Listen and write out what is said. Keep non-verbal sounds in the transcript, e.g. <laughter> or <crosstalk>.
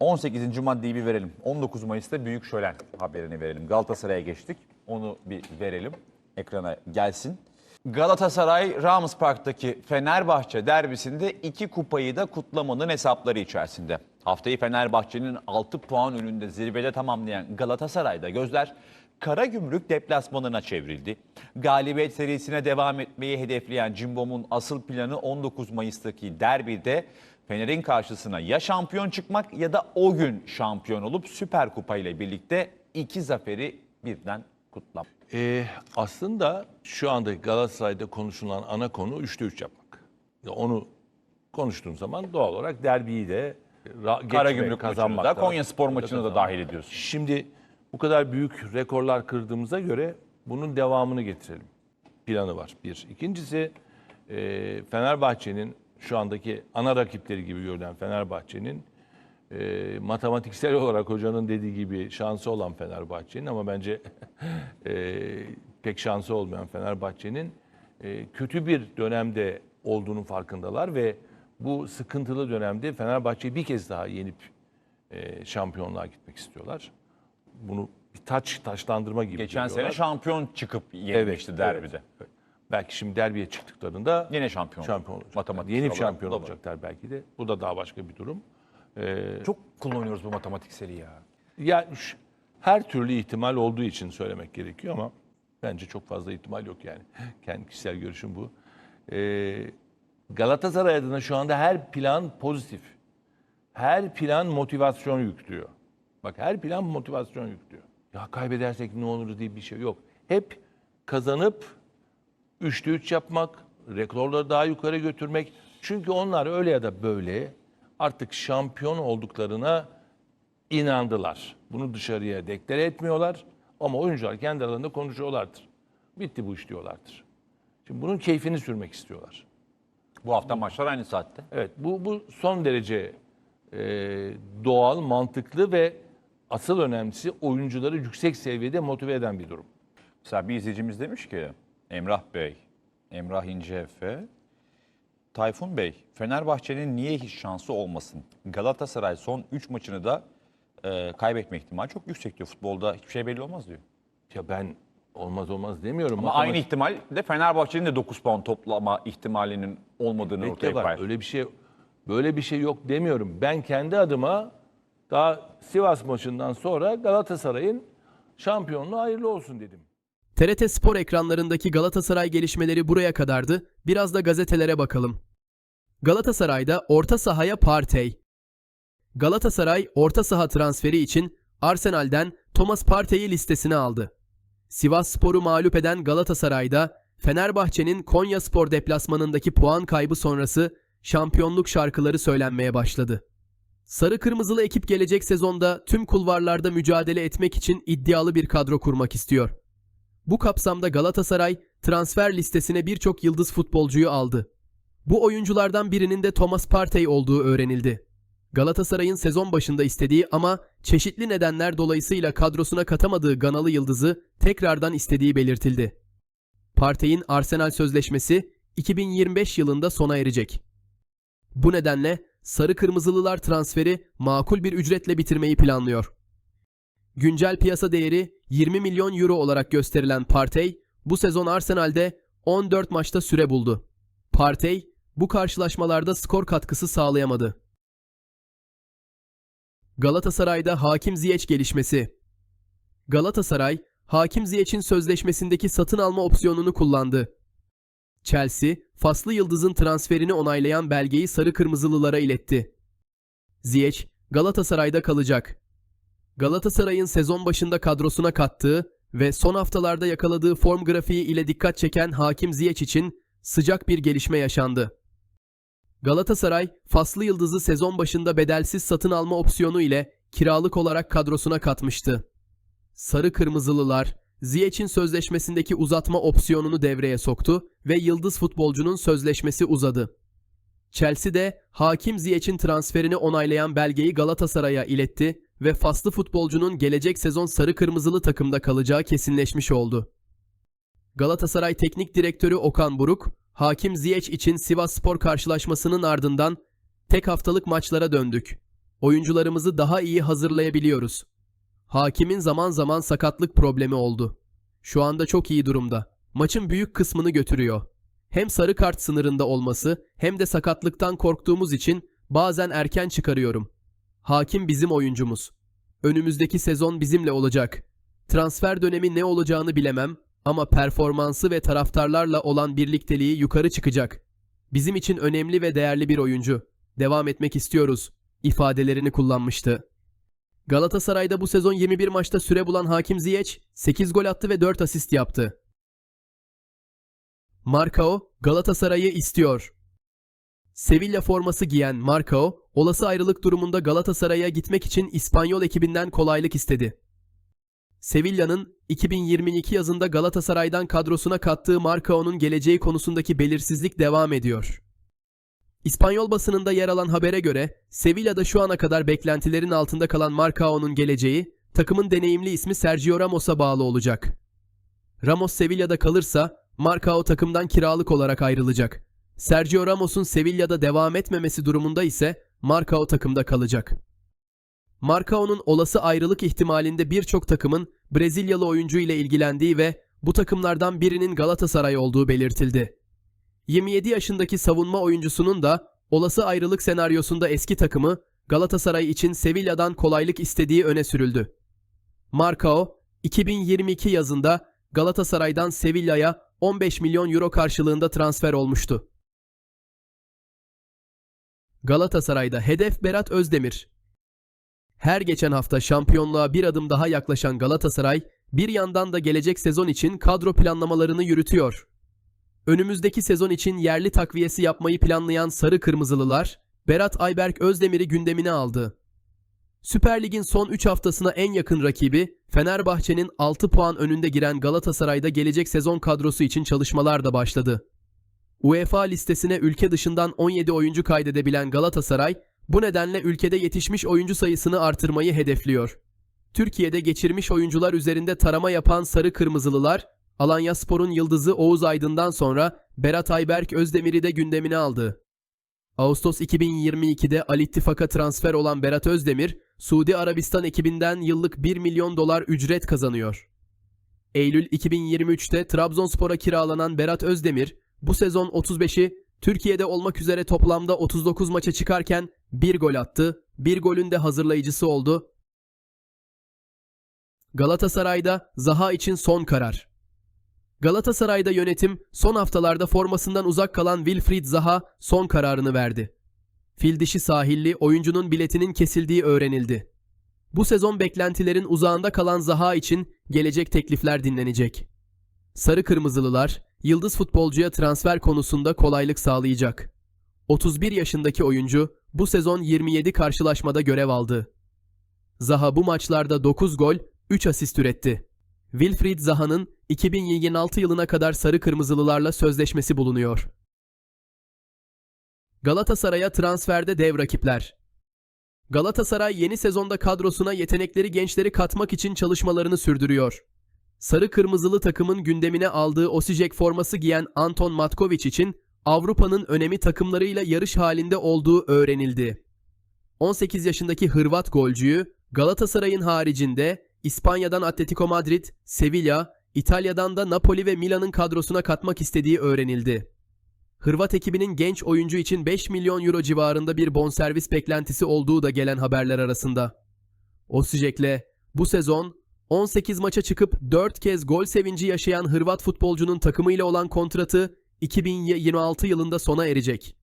18. maddeyi bir verelim. 19 Mayıs'ta Büyük Şölen haberini verelim. Galatasaray'a geçtik. Onu bir verelim. Ekrana gelsin. Galatasaray Rams Park'taki Fenerbahçe derbisinde iki kupayı da kutlamanın hesapları içerisinde. Haftayı Fenerbahçe'nin 6 puan önünde zirvede tamamlayan Galatasaray'da gözler Karagümrük deplasmanına çevrildi. Galibiyet serisine devam etmeyi hedefleyen Cimbom'un asıl planı 19 Mayıs'taki derbide Fener'in karşısına ya şampiyon çıkmak ya da o gün şampiyon olup Süper Kupa ile birlikte iki zaferi birden kutlamak. Ee, aslında şu anda Galatasaray'da konuşulan ana konu 3'te 3 yapmak. Ya onu konuştuğun zaman doğal olarak derbiyi de geçmek, Karagümrük kazanmak da Konya Spor maçını da dahil ediyorsun. Şimdi bu kadar büyük rekorlar kırdığımıza göre bunun devamını getirelim. Planı var bir. İkincisi e, Fenerbahçe'nin şu andaki ana rakipleri gibi görülen Fenerbahçe'nin e, matematiksel olarak hocanın dediği gibi şansı olan Fenerbahçe'nin ama bence <laughs> e, pek şansı olmayan Fenerbahçe'nin e, kötü bir dönemde olduğunun farkındalar ve bu sıkıntılı dönemde Fenerbahçe'yi bir kez daha yenip e, şampiyonluğa gitmek istiyorlar. Bunu bir taç taşlandırma gibi Geçen sene görüyorlar. şampiyon çıkıp yenmişti derbide. evet, evet. Belki şimdi derbiye çıktıklarında Yine şampiyon. şampiyon olacak. Matematik olarak şampiyon var. olacaklar belki de. Bu da daha başka bir durum. Ee, Çok kullanıyoruz bu matematikseli ya. ya her türlü ihtimal olduğu için söylemek gerekiyor ama bence çok fazla ihtimal yok yani. <laughs> Kendi kişisel görüşüm bu. Ee, Galatasaray adına şu anda her plan pozitif. Her plan motivasyon yüklüyor. Bak her plan motivasyon yüklüyor. Ya kaybedersek ne olur diye bir şey yok. Hep kazanıp 3'te 3 yapmak, rekorları daha yukarı götürmek. Çünkü onlar öyle ya da böyle artık şampiyon olduklarına inandılar. Bunu dışarıya deklare etmiyorlar ama oyuncular kendi aralarında konuşuyorlardır. Bitti bu iş diyorlardır. Şimdi bunun keyfini sürmek istiyorlar. Bu hafta maçlar aynı saatte. Evet bu, bu son derece e, doğal, mantıklı ve asıl önemlisi oyuncuları yüksek seviyede motive eden bir durum. Mesela bir izleyicimiz demiş ki Emrah Bey, Emrah İnceefe, Tayfun Bey, Fenerbahçe'nin niye hiç şansı olmasın? Galatasaray son 3 maçını da e, kaybetme ihtimali çok yüksek diyor. Futbolda hiçbir şey belli olmaz diyor. Ya ben olmaz olmaz demiyorum. Ama aynı ihtimal de Fenerbahçe'nin de 9 puan toplama ihtimalinin olmadığını Bekle ortaya bak, koyar. öyle bir şey böyle bir şey yok demiyorum. Ben kendi adıma daha Sivas maçından sonra Galatasaray'ın şampiyonluğu hayırlı olsun dedim. TRT Spor ekranlarındaki Galatasaray gelişmeleri buraya kadardı. Biraz da gazetelere bakalım. Galatasaray'da orta sahaya Partey. Galatasaray orta saha transferi için Arsenal'den Thomas Partey'i listesine aldı. Sivas Spor'u mağlup eden Galatasaray'da Fenerbahçe'nin Konya Spor deplasmanındaki puan kaybı sonrası şampiyonluk şarkıları söylenmeye başladı. Sarı Kırmızılı ekip gelecek sezonda tüm kulvarlarda mücadele etmek için iddialı bir kadro kurmak istiyor. Bu kapsamda Galatasaray transfer listesine birçok yıldız futbolcuyu aldı. Bu oyunculardan birinin de Thomas Partey olduğu öğrenildi. Galatasaray'ın sezon başında istediği ama çeşitli nedenler dolayısıyla kadrosuna katamadığı Ganalı yıldızı tekrardan istediği belirtildi. Partey'in Arsenal sözleşmesi 2025 yılında sona erecek. Bu nedenle Sarı Kırmızılılar transferi makul bir ücretle bitirmeyi planlıyor. Güncel piyasa değeri 20 milyon euro olarak gösterilen Partey, bu sezon Arsenal'de 14 maçta süre buldu. Partey, bu karşılaşmalarda skor katkısı sağlayamadı. Galatasaray'da Hakim Ziyech gelişmesi Galatasaray, Hakim Ziyech'in sözleşmesindeki satın alma opsiyonunu kullandı. Chelsea, Faslı Yıldız'ın transferini onaylayan belgeyi sarı kırmızılılara iletti. Ziyech, Galatasaray'da kalacak. Galatasaray'ın sezon başında kadrosuna kattığı ve son haftalarda yakaladığı form grafiği ile dikkat çeken Hakim Ziyech için sıcak bir gelişme yaşandı. Galatasaray, Faslı Yıldız'ı sezon başında bedelsiz satın alma opsiyonu ile kiralık olarak kadrosuna katmıştı. Sarı Kırmızılılar, Ziyech'in sözleşmesindeki uzatma opsiyonunu devreye soktu ve yıldız futbolcunun sözleşmesi uzadı. Chelsea de Hakim Ziyech'in transferini onaylayan belgeyi Galatasaray'a iletti ve faslı futbolcunun gelecek sezon sarı kırmızılı takımda kalacağı kesinleşmiş oldu. Galatasaray Teknik Direktörü Okan Buruk, Hakim Ziyech için Sivas Spor karşılaşmasının ardından tek haftalık maçlara döndük. oyuncularımızı daha iyi hazırlayabiliyoruz. Hakimin zaman zaman sakatlık problemi oldu. Şu anda çok iyi durumda. Maçın büyük kısmını götürüyor. Hem sarı kart sınırında olması hem de sakatlıktan korktuğumuz için bazen erken çıkarıyorum. Hakim bizim oyuncumuz. Önümüzdeki sezon bizimle olacak. Transfer dönemi ne olacağını bilemem ama performansı ve taraftarlarla olan birlikteliği yukarı çıkacak. Bizim için önemli ve değerli bir oyuncu. Devam etmek istiyoruz ifadelerini kullanmıştı. Galatasaray'da bu sezon 21 maçta süre bulan Hakim Ziyech 8 gol attı ve 4 asist yaptı. Marcao Galatasaray'ı istiyor. Sevilla forması giyen Marcao, olası ayrılık durumunda Galatasaray'a gitmek için İspanyol ekibinden kolaylık istedi. Sevilla'nın 2022 yazında Galatasaray'dan kadrosuna kattığı Marcao'nun geleceği konusundaki belirsizlik devam ediyor. İspanyol basınında yer alan habere göre Sevilla'da şu ana kadar beklentilerin altında kalan Marcao'nun geleceği takımın deneyimli ismi Sergio Ramos'a bağlı olacak. Ramos Sevilla'da kalırsa Marcao takımdan kiralık olarak ayrılacak. Sergio Ramos'un Sevilla'da devam etmemesi durumunda ise Marcao takımda kalacak. Marcao'nun olası ayrılık ihtimalinde birçok takımın Brezilyalı oyuncu ile ilgilendiği ve bu takımlardan birinin Galatasaray olduğu belirtildi. 27 yaşındaki savunma oyuncusunun da olası ayrılık senaryosunda eski takımı Galatasaray için Sevilla'dan kolaylık istediği öne sürüldü. Marcao 2022 yazında Galatasaray'dan Sevilla'ya 15 milyon euro karşılığında transfer olmuştu. Galatasaray'da hedef Berat Özdemir. Her geçen hafta şampiyonluğa bir adım daha yaklaşan Galatasaray, bir yandan da gelecek sezon için kadro planlamalarını yürütüyor. Önümüzdeki sezon için yerli takviyesi yapmayı planlayan Sarı Kırmızılılar, Berat Ayberk Özdemir'i gündemine aldı. Süper Lig'in son 3 haftasına en yakın rakibi Fenerbahçe'nin 6 puan önünde giren Galatasaray'da gelecek sezon kadrosu için çalışmalar da başladı. UEFA listesine ülke dışından 17 oyuncu kaydedebilen Galatasaray, bu nedenle ülkede yetişmiş oyuncu sayısını artırmayı hedefliyor. Türkiye'de geçirmiş oyuncular üzerinde tarama yapan Sarı Kırmızılılar, Alanyaspor'un yıldızı Oğuz Aydın'dan sonra Berat Ayberk Özdemir'i de gündemine aldı. Ağustos 2022'de Al İttifak'a transfer olan Berat Özdemir, Suudi Arabistan ekibinden yıllık 1 milyon dolar ücret kazanıyor. Eylül 2023'te Trabzonspor'a kiralanan Berat Özdemir, bu sezon 35'i Türkiye'de olmak üzere toplamda 39 maça çıkarken bir gol attı, bir golün de hazırlayıcısı oldu. Galatasaray'da Zaha için son karar. Galatasaray'da yönetim son haftalarda formasından uzak kalan Wilfried Zaha son kararını verdi. Fil dişi sahilli oyuncunun biletinin kesildiği öğrenildi. Bu sezon beklentilerin uzağında kalan Zaha için gelecek teklifler dinlenecek. Sarı Kırmızılılar, yıldız futbolcuya transfer konusunda kolaylık sağlayacak. 31 yaşındaki oyuncu bu sezon 27 karşılaşmada görev aldı. Zaha bu maçlarda 9 gol, 3 asist üretti. Wilfried Zaha'nın 2026 yılına kadar Sarı Kırmızılılarla sözleşmesi bulunuyor. Galatasaray'a transferde dev rakipler. Galatasaray yeni sezonda kadrosuna yetenekleri gençleri katmak için çalışmalarını sürdürüyor. Sarı Kırmızılı takımın gündemine aldığı Osijek forması giyen Anton Matkovic için Avrupa'nın önemi takımlarıyla yarış halinde olduğu öğrenildi. 18 yaşındaki Hırvat golcüyü Galatasaray'ın haricinde İspanya'dan Atletico Madrid, Sevilla, İtalya'dan da Napoli ve Milan'ın kadrosuna katmak istediği öğrenildi. Hırvat ekibinin genç oyuncu için 5 milyon euro civarında bir bonservis beklentisi olduğu da gelen haberler arasında. Osijek'le bu sezon 18 maça çıkıp 4 kez gol sevinci yaşayan Hırvat futbolcunun takımıyla olan kontratı 2026 yılında sona erecek.